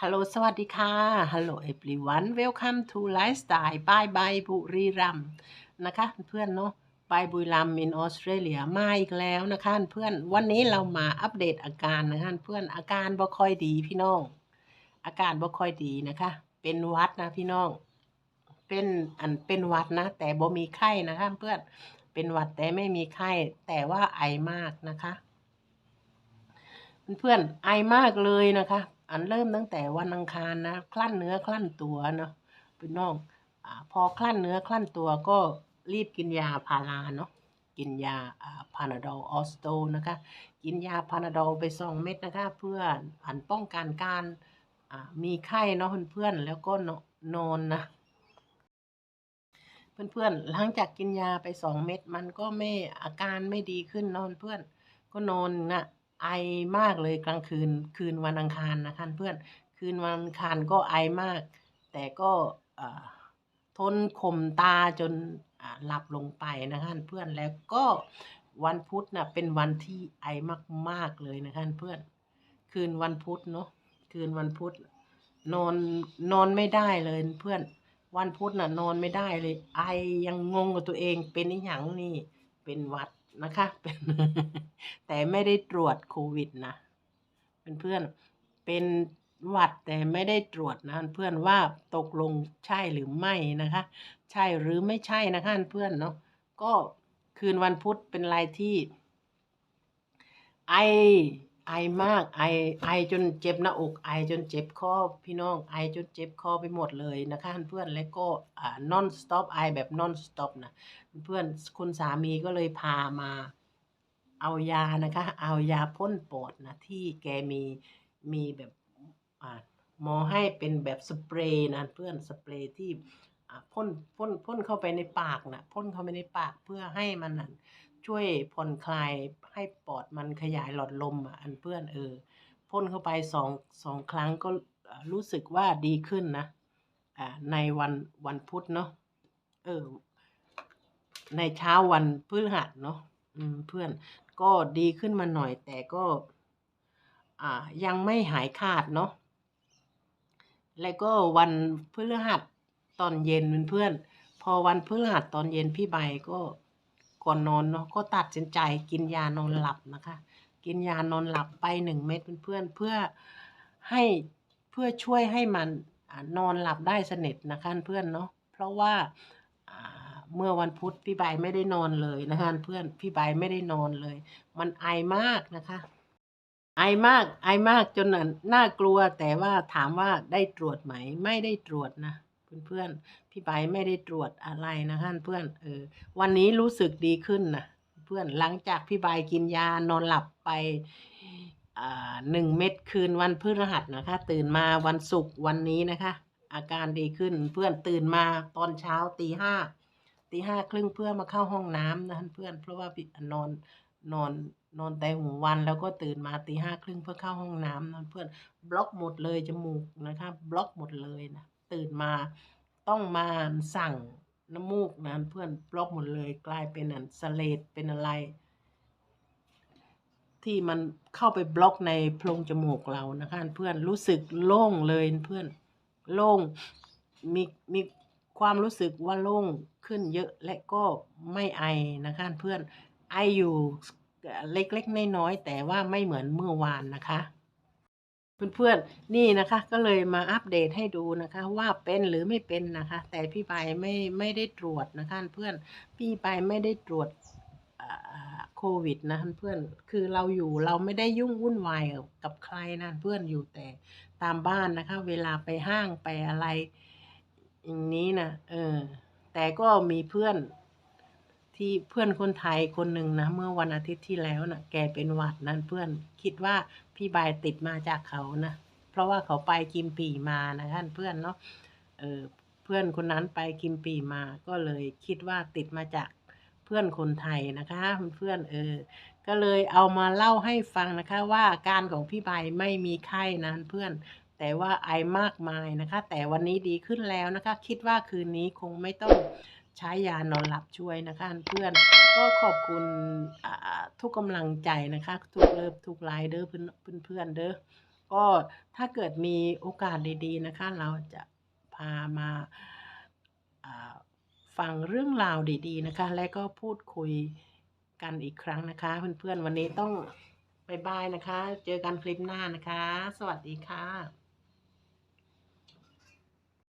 ฮัลโหลสวัสดีค่ะฮัลโหล everyone welcome to lifestyle by by บุรีรัมนะคะเพื่อนเนาะไปบุรีรัมย์ in ออสเตรเลียมาอีกแล้วนะคะเพื่อนวันนี้เรามาอัปเดตอาการนะคะเพื่อนอาการบ่ค่อยดีพี่น้อง อาการบ่ค่อยดีนะคะ เป็นวัดนะพี่น้อง เป็นอันเป็นวัดนะ แต่บ่มีไข้นะคะเพื่อนเป็นหวัดแต่ไม่มีไข้แต่ว่าไอมากนะคะ เพื่อนๆไอมากเลยนะคะ อันเริ่มตั้งแต่วันอังคารนะ คลั่นเนื้อคลั่นตัวเนาะพี่น้องอาพอคลั่นเนื้อคลั่นตัวก็รีบกินยาพาราเนาะกินยาพานาดอลออสโตนะคะ กินยาพานาดอลไปสองเม็ดนะคะ เพื่ออันป้องกันการอ่ามีไข้เนาะเพื่อนๆแล้วก็นนอนนะเพื่อนๆหลังจากกินยาไปสองเม็ดมันก็ไม่อาการไม่ดีขึ้นนอนเพื่อนก็นอนนะ ไอมากเลยกลางคืนคืนวันอังคารนะคะเพื่อนคืนวันอังคารก็ไอมาก แต่ก็ทนข่มตาจนหลับลงไปนะคะเพื่อนแล้วก็วันพุธนะเป็นวันที่ไอมากๆเลยนะคะเพื่อน คืนวันพุธเนาะคืนวันพุธนอนนอนไม่ได้เลยเพื่อน วันพุธน่ะนอนไม่ได้เลย ไอยังงงกับตัวเองเป็นอหย่างนี่เป็นวัด นะคะเป็นแต่ไม่ได้ตรวจโควิดนะเพื่อนๆเป็นหวัดแต่ไม่ได้ตรวจนะเพื่อนว่าตกลงใช่หรือไม่นะคะ ใช่หรือไม่ใช่นะคะเพื่อนเนาะก็คืนวันพุธเป็นรายที่ ไอ ไอมากไอไอจนเจ็บหน้าอก ไอจนเจ็บคอพี่น้องไอจนเจ็บคอไปหมดเลยนะคะเพื่อนแล้วก็อ่า non stop ไอแบบ non stop นะเพื่อนคุณสามีก็เลยพามาเอายานะคะ เอายาพ่นปอดนะที่แกมีมีแบบอ่าหมอให้เป็นแบบสเปรย์นะเพื่อนสเปรย์ที่อ่าพ่นพ่นพ่นเข้าไปในปากนะพ่นเข้าไปในปากเพื่อให้มันช่วยผ่อนคลาย ให้ปอดมันขยายหลอดลมอะอันเพื่อนเออพ่นเข้าไปสองสองครั้งก็รู้สึกว่าดีขึ้นนะอ่าในวันวันพุธเนาะเออ ในเช้าวันพฤหัสเนาะอืมเพื่อนก็ดีขึ้นมาหน่อย แต่ก็อ่ายังไม่หายขาดเนาะแล้วก็วันพฤหัสตอนเย็นเพื่อนพอวันพฤหัสตอนเย็นพี่ใบก็ ก่อนนอนเนาะก็ตัดสินใจกินยานอนหลับนะคะ กินยานอนหลับไปหนึ่งเม็ดเพื่อนเพื่อให้เพื่อช่วยให้มันนอนหลับได้สนิทนะคะเพื่อนเนาะเพราะว่าเมื่อวันพุธพี่ใบไม่ได้นอนเลยนะคะเพื่อนพี่ใบไม่ได้นอนเลย มันไอมากนะคะ ไอมากไอมากจนน่ากลัวแต่ว่าถามว่าได้ตรวจไหมไม่ได้ตรวจนะ เพื่อนๆพี่ใบไม่ได้ตรวจอะไรนะคะเพื่อนเออวันนี้รู้สึกดีขึ้นนะเพื่อนหลังจากพี่ใบกินยานอนหลับไปอ่าหนึ่งเม็ดคืนวันพฤหัสนะคะ ตื่นมาวันศุกร์วันนี้นะคะ อาการดีขึ้นเพื่อนตื่นมาตอนเช้าตีห้าตีห้าครึ่งเพื่อมาเข้าห้องน้ำนะเพื่อนเพราะว่าพี่นอนนอนนอนแต่หัววันแล้วก็ตื่นมาตีห้าครึ่งเพื่อเข้าห้องน้ำนะเพื่อนบล็อกหมดเลยจมูกนะคะบล็อกหมดเลยนะ ตื่นมาต้องมาสั่งน้ำมูกนะเพื่อนบล็อกหมดเลยกลายเป็นอันสเลดเป็นอะไร ที่มันเข้าไปบล็อกในโพรงจมูกเรานะคะเพื่อนรู้สึกโล่งเลยเพื่อนโล่งมีมีความรู้สึกว่าโล่งขึ้นเยอะและก็ไม่ไอนะคะเพื่อนไออยู่เล็กๆน้อยๆแต่ว่าไม่เหมือนเมื่อวานนะคะ เพื่อนๆนี่นะคะ ก็เลยมาอัปเดตให้ดูนะคะ ว่าเป็นหรือไม่เป็นนะคะ แต่พี่ใบไม่ไม่ได้ตรวจนะคะเพื่อนพี่ใบไม่ได้ตรวจอ่าโควิดนะเพื่อนคือเราอยู่เราไม่ได้ยุ่งวุ่นวายกับใครนะเพื่อนอยู่แต่ตามบ้านนะคะ เวลาไปห้างไปอะไรอย่างนี้นะเออแต่ก็มีเพื่อน ที่เพื่อนคนไทยคนหนึ่งนะ เมื่อวันอาทิตย์ที่แล้วนะแกเป็นหวัดนั้นเพื่อนคิดว่าพี่บายติดมาจากเขานะเพราะว่าเขาไปกิมปีมานะท่านเพื่อนเนาะเออเพื่อนคนนั้นไปกิมปีมาก็เลยคิดว่าติดมาจากเพื่อนคนไทยนะคะเพื่อนเออก็เลยเอามาเล่าให้ฟังนะคะ ว่าอาการของพี่ใบไม่มีไข้นะเพื่อน แต่ว่าไอมากมายนะคะ แต่วันนี้ดีขึ้นแล้วนะคะ คิดว่าคืนนี้คงไม่ต้อง ใช้ยานอนหลับช่วยนะคะเพื่อนก็ขอบคุณทุกกำลังใจนะคะ ทุกเลิฟทุกไลน์เด้อเพื่อนเพื่อนเด้อก็ถ้าเกิดมีโอกาสดีๆนะคะ เราจะพามาอ่าฟังเรื่องราวดีๆนะคะ และก็พูดคุยกันอีกครั้งนะคะ เพื่อนๆวันนี้ต้องบายบายนะคะ เจอกันคลิปหน้านะคะ สวัสดีค่ะ